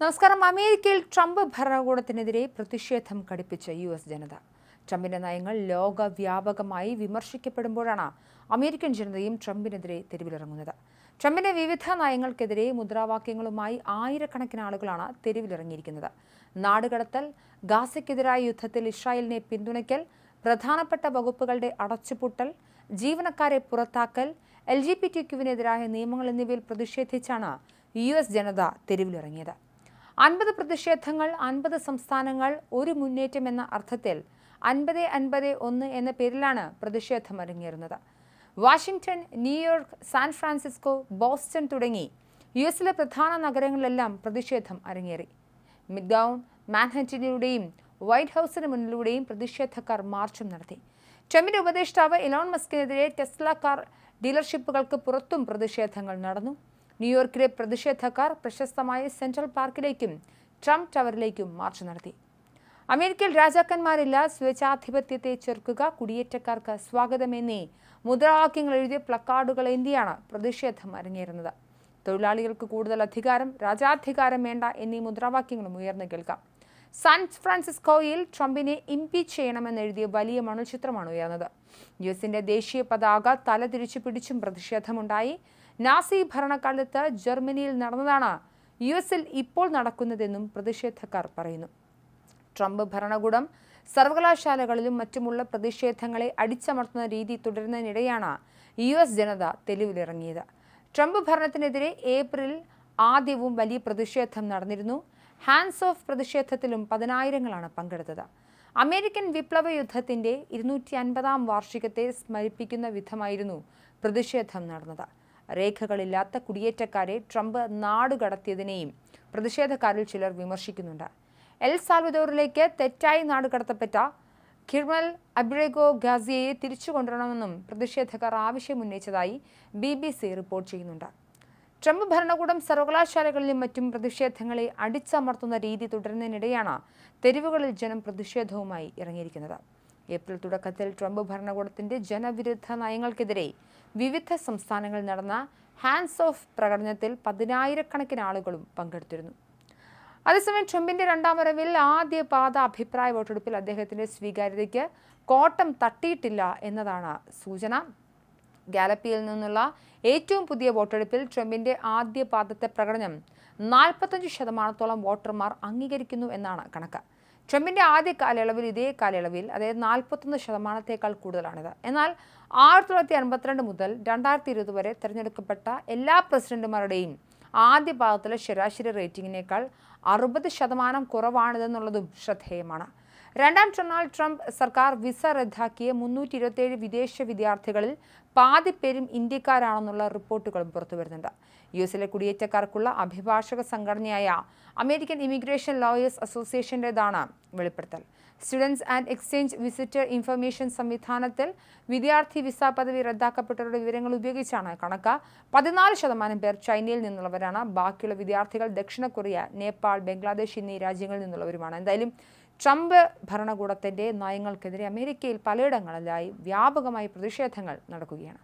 നമസ്കാരം. അമേരിക്കയിൽ ട്രംപ് ഭരണകൂടത്തിനെതിരെ പ്രതിഷേധം കടുപ്പിച്ച യു എസ് ജനത. ട്രംപിന്റെ നയങ്ങൾ ലോകവ്യാപകമായി വിമർശിക്കപ്പെടുമ്പോഴാണ് അമേരിക്കൻ ജനതയും ട്രംപിനെതിരെ തെരുവിലിറങ്ങുന്നത്. ട്രംപിന്റെ വിവിധ നയങ്ങൾക്കെതിരെ മുദ്രാവാക്യങ്ങളുമായി ആയിരക്കണക്കിന് ആളുകളാണ് തെരുവിലിറങ്ങിയിരിക്കുന്നത്. നാടുകടത്തൽ ഗാസയ്ക്കെതിരായ യുദ്ധത്തിൽ ഇസ്രായേലിനെ പിന്തുണയ്ക്കൽ പ്രധാനപ്പെട്ട വകുപ്പുകളുടെ അടച്ചുപൂട്ടൽ ജീവനക്കാരെ പുറത്താക്കൽ എൽ ജി പി ടി ക്യുവിനെതിരായ നിയമങ്ങൾ എന്നിവയിൽ പ്രതിഷേധിച്ചാണ് യു എസ് ജനത തെരുവിലിറങ്ങിയത്. അൻപത് പ്രതിഷേധങ്ങൾ അൻപത് സംസ്ഥാനങ്ങൾ ഒരു മുന്നേറ്റം എന്ന അർത്ഥത്തിൽ അൻപത് അൻപത് ഒന്ന് എന്ന പേരിലാണ് പ്രതിഷേധം അരങ്ങേറുന്നത് Washington New York San Francisco Boston തുടങ്ങി യു എസിലെ പ്രധാന നഗരങ്ങളിലെല്ലാം പ്രതിഷേധം അരങ്ങേറി. മിഡ്ഗൗൺ മാൻഹറ്റനിലൂടെയും വൈറ്റ് ഹൗസിന് മുന്നിലൂടെയും പ്രതിഷേധക്കാർ മാർച്ചും നടത്തി. ട്രംപിന്റെ ഉപദേഷ്ടാവ് ഇലോൺ മസ്കിനെതിരെ ടെസ്ല കാർ ഡീലർഷിപ്പുകൾക്ക് പുറത്തും പ്രതിഷേധങ്ങൾ നടന്നു. ന്യൂയോർക്കിലെ പ്രതിഷേധക്കാർ പ്രശസ്തമായ സെൻട്രൽ പാർക്കിലേക്കും ട്രംപ് ടവറിലേക്കും മാർച്ച് നടത്തി. അമേരിക്കയിൽ രാജാക്കന്മാരില്ല സ്വേച്ഛാധിപത്യത്തെ ചെറുക്കുക കുടിയേറ്റക്കാർക്ക് സ്വാഗതം എന്നീ മുദ്രാവാക്യങ്ങൾ എഴുതിയ പ്ലക്കാർഡുകൾ എന്തിയാണ് പ്രതിഷേധം അരങ്ങേറുന്നത്? തൊഴിലാളികൾക്ക് കൂടുതൽ അധികാരം രാജാധികാരം വേണ്ട എന്നീ മുദ്രാവാക്യങ്ങളും ഉയർന്നു കേൾക്കാം. സാൻ ഫ്രാൻസിസ്കോയിൽ ട്രംപിനെ ഇംപീച്ച് ചെയ്യണമെന്ന് എഴുതിയ വലിയ മണൽചിത്രമാണ് ഉയർന്നത്. യു എസിന്റെ ദേശീയ പതാക തല തിരിച്ചു പിടിച്ചും പ്രതിഷേധമുണ്ടായി. നാസി ഭരണകാലത്ത് ജർമ്മനിയിൽ നടന്നതാണ് യു എസിൽ ഇപ്പോൾ നടക്കുന്നതെന്നും പ്രതിഷേധക്കാർ പറയുന്നു. ട്രംപ് ഭരണകൂടം സർവകലാശാലകളിലും മറ്റുമുള്ള പ്രതിഷേധങ്ങളെ അടിച്ചമർത്തുന്ന രീതി തുടരുന്നതിനിടെയാണ് യു എസ് ജനത തെളിവിലിറങ്ങിയത്. ട്രംപ് ഭരണത്തിനെതിരെ ഏപ്രിൽ ആദ്യവും വലിയ പ്രതിഷേധം നടന്നിരുന്നു. ഹാൻഡ്സ് ഓഫ് പ്രതിഷേധത്തിലും പതിനായിരങ്ങളാണ് പങ്കെടുത്തത്. അമേരിക്കൻ വിപ്ലവ യുദ്ധത്തിന്റെ ഇരുന്നൂറ്റി അൻപതാം വാർഷികത്തെ സ്മരിപ്പിക്കുന്ന വിധമായിരുന്നു പ്രതിഷേധം നടന്നത്. രേഖകളില്ലാത്ത കുടിയേറ്റക്കാരെ ട്രംപ് നാടുകടത്തിയതിനെയും പ്രതിഷേധക്കാരിൽ ചിലർ വിമർശിക്കുന്നുണ്ട്. എൽ സാൽവദോറിലേക്ക് തെറ്റായി നാടുകടത്തപ്പെട്ട കിർമൽ അബ്രേഗോ ഗാസിയയെ തിരിച്ചു കൊണ്ടുവരണമെന്നും പ്രതിഷേധക്കാർ ആവശ്യമുന്നയിച്ചതായി ബി ബി സി റിപ്പോർട്ട് ചെയ്യുന്നുണ്ട്. ട്രംപ് ഭരണകൂടം സർവകലാശാലകളിലും മറ്റും പ്രതിഷേധങ്ങളെ അടിച്ചമർത്തുന്ന രീതി തുടരുന്നതിനിടെയാണ് തെരുവുകളിൽ ജനം പ്രതിഷേധവുമായി ഇറങ്ങിയിരിക്കുന്നത്. ഏപ്രിൽ തുടക്കത്തിൽ ട്രംപ് ഭരണകൂടത്തിന്റെ ജനവിരുദ്ധ നയങ്ങൾക്കെതിരെ വിവിധ സംസ്ഥാനങ്ങളിൽ നടന്ന ഹാൻഡ്സ് ഓഫ് പ്രകടനത്തിൽ പതിനായിരക്കണക്കിന് ആളുകളും പങ്കെടുത്തിരുന്നു. അതേസമയം ട്രംപിന്റെ രണ്ടാം വരവിൽ ആദ്യ പാത അഭിപ്രായ വോട്ടെടുപ്പിൽ അദ്ദേഹത്തിന്റെ സ്വീകാര്യതയ്ക്ക് കോട്ടം തട്ടിയിട്ടില്ല എന്നതാണ് സൂചന. ഗാലപ്പിയിൽ നിന്നുള്ള ഏറ്റവും പുതിയ വോട്ടെടുപ്പിൽ ട്രംപിന്റെ ആദ്യ പാദത്തെ പ്രകടനം നാൽപ്പത്തഞ്ച് ശതമാനത്തോളം വോട്ടർമാർ അംഗീകരിക്കുന്നു എന്നാണ് കണക്ക്. ട്രംപിന്റെ ആദ്യ കാലയളവിൽ ഇതേ കാലയളവിൽ അതായത് നാൽപ്പത്തൊന്ന് ശതമാനത്തേക്കാൾ കൂടുതലാണിത്. എന്നാൽ ആയിരത്തി തൊള്ളായിരത്തി അൻപത്തിരണ്ട് മുതൽ രണ്ടായിരത്തി ഇരുപത് വരെ തിരഞ്ഞെടുക്കപ്പെട്ട എല്ലാ പ്രസിഡന്റുമാരുടെയും ആദ്യ ഭാഗത്തിലെ ശരാശരി റേറ്റിംഗിനേക്കാൾ അറുപത് ശതമാനം കുറവാണിതെന്നുള്ളതും ശ്രദ്ധേയമാണ്. രണ്ടാം ഡൊണാൾഡ് ട്രംപ് സർക്കാർ വിസ റദ്ദാക്കിയ മുന്നൂറ്റി ഇരുപത്തിയേഴ് വിദേശ വിദ്യാർത്ഥികളിൽ പാതി പേരും ഇന്ത്യക്കാരാണെന്നുള്ള റിപ്പോർട്ടുകളും പുറത്തുവരുന്നുണ്ട് യു എസിലെ കുടിയേറ്റക്കാർക്കുള്ള അഭിഭാഷക സംഘടനയായ അമേരിക്കൻ ഇമിഗ്രേഷൻ ലോയേഴ്സ് അസോസിയേഷന്റെതാണ് വെളിപ്പെടുത്തൽ. Students and exchange visitor information സംവിധാനത്തിൽ വിദ്യാർത്ഥി വിസ പദവി റദ്ദാക്കപ്പെട്ടവരുടെ വിവരങ്ങൾ ഉപയോഗിച്ചാണ് കണക്ക്. പതിനാല് ശതമാനം പേർ ചൈനയിൽ നിന്നുള്ളവരാണ്. ബാക്കിയുള്ള വിദ്യാർത്ഥികൾ ദക്ഷിണ കൊറിയ നേപ്പാൾ ബംഗ്ലാദേശ് എന്നീ രാജ്യങ്ങളിൽ നിന്നുള്ളവരുമാണ്. എന്തായാലും ട്രംപ് ഭരണകൂടത്തിന്റെ നയങ്ങൾക്കെതിരെ അമേരിക്കയിൽ പലയിടങ്ങളിലായി വ്യാപകമായി പ്രതിഷേധങ്ങൾ നടക്കുകയാണ്.